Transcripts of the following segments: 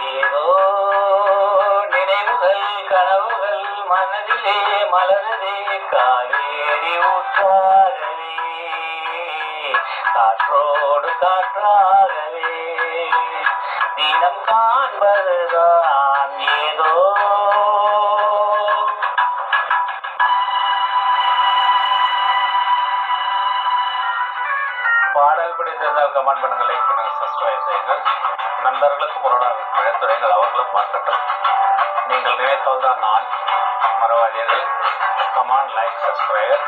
ஏதோ நினைவுகள் கனவுகள் மனதிலே மலருதே காவேரி ஊற்றாகவே காற்றோடு காற்றாகவே. தினம் காண்பதுதான் பாடல் கமெண்ட் பண்ணுங்க லைக் பண்ணுங்க சப்ஸ்கிரைப் செய்யுங்கள் நண்பர்களுக்கும் உறவினர்களுக்கும் இழத்துறைகள் அவர்களும் பார்க்கட்டும். நீங்கள் நினைத்தால் தான் நான் மறவாதீர்கள் கமான் லைக் சப்ஸ்கிரைபர்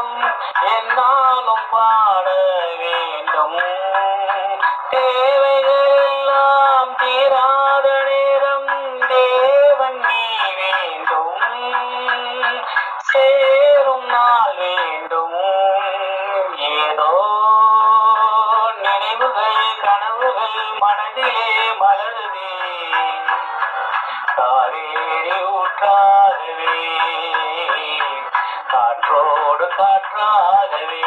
காதல் என்னாலும் பாட வேண்டும். தேவைகள் எல்லாம் தீராத நேரம் தேவன் நீ வேண்டும். சேரும் நாள் வேண்டும். ஏதோ நினைவுகள் கனவுகள் மனதிலே மலருதே. காவேரி ஊற்றாகவே காற்றோடு காற்றாகவே.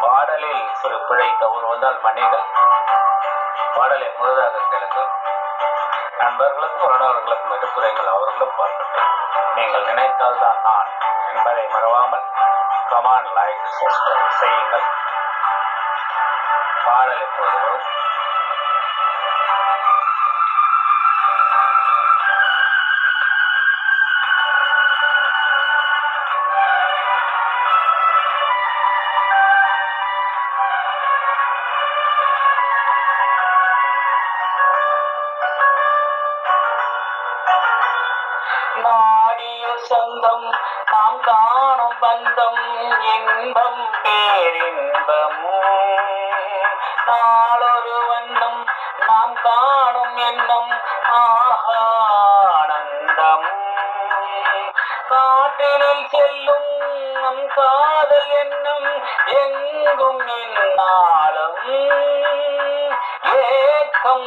பாடலில் சிறு பிழை தவறு வந்தால் மன்னிகள் பாடலை முழுதாக கேளுங்கள். நண்பர்களுக்கும் உறவினர்களுக்கும் எடுத்துரைங்கள் அவர்களும் பார்க்கட்டும் நீங்கள் நினைத்தால்தான் நான் என்பதை மறவாமல் கமான் லைக் சப்ஸ்கிரைப் செய்யுங்கள். பாடல் எப்போது வரும்? நாடியில் சொந்தம் நாம் காணும் பந்தம் இன்பம் பேரின்பம்? நாளொரு வண்ணம் நாம் காணும் எண்ணம் ஆனந்தம்? காட்டினில் செல்லும் நம் காதல் எண்ணம் எங்கும் என்னாலும் ஏக்கம்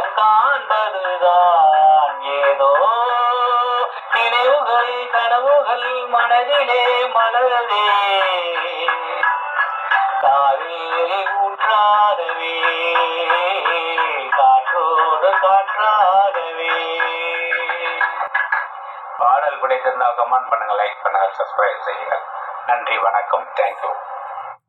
தினம் காண்பதுதான் ஏதோ நினைவுகள் கனவுகள் மனதிலே மலரவே காவேரி ஊற்றாதவே காற்றோடு காற்றாதவே. பாடல் பிடித்திருந்தால் கமெண்ட் பண்ணுங்க லைக் பண்ணுங்க சப்ஸ்கிரைப் செய்யுங்க. நன்றி வணக்கம் தேங்க்யூ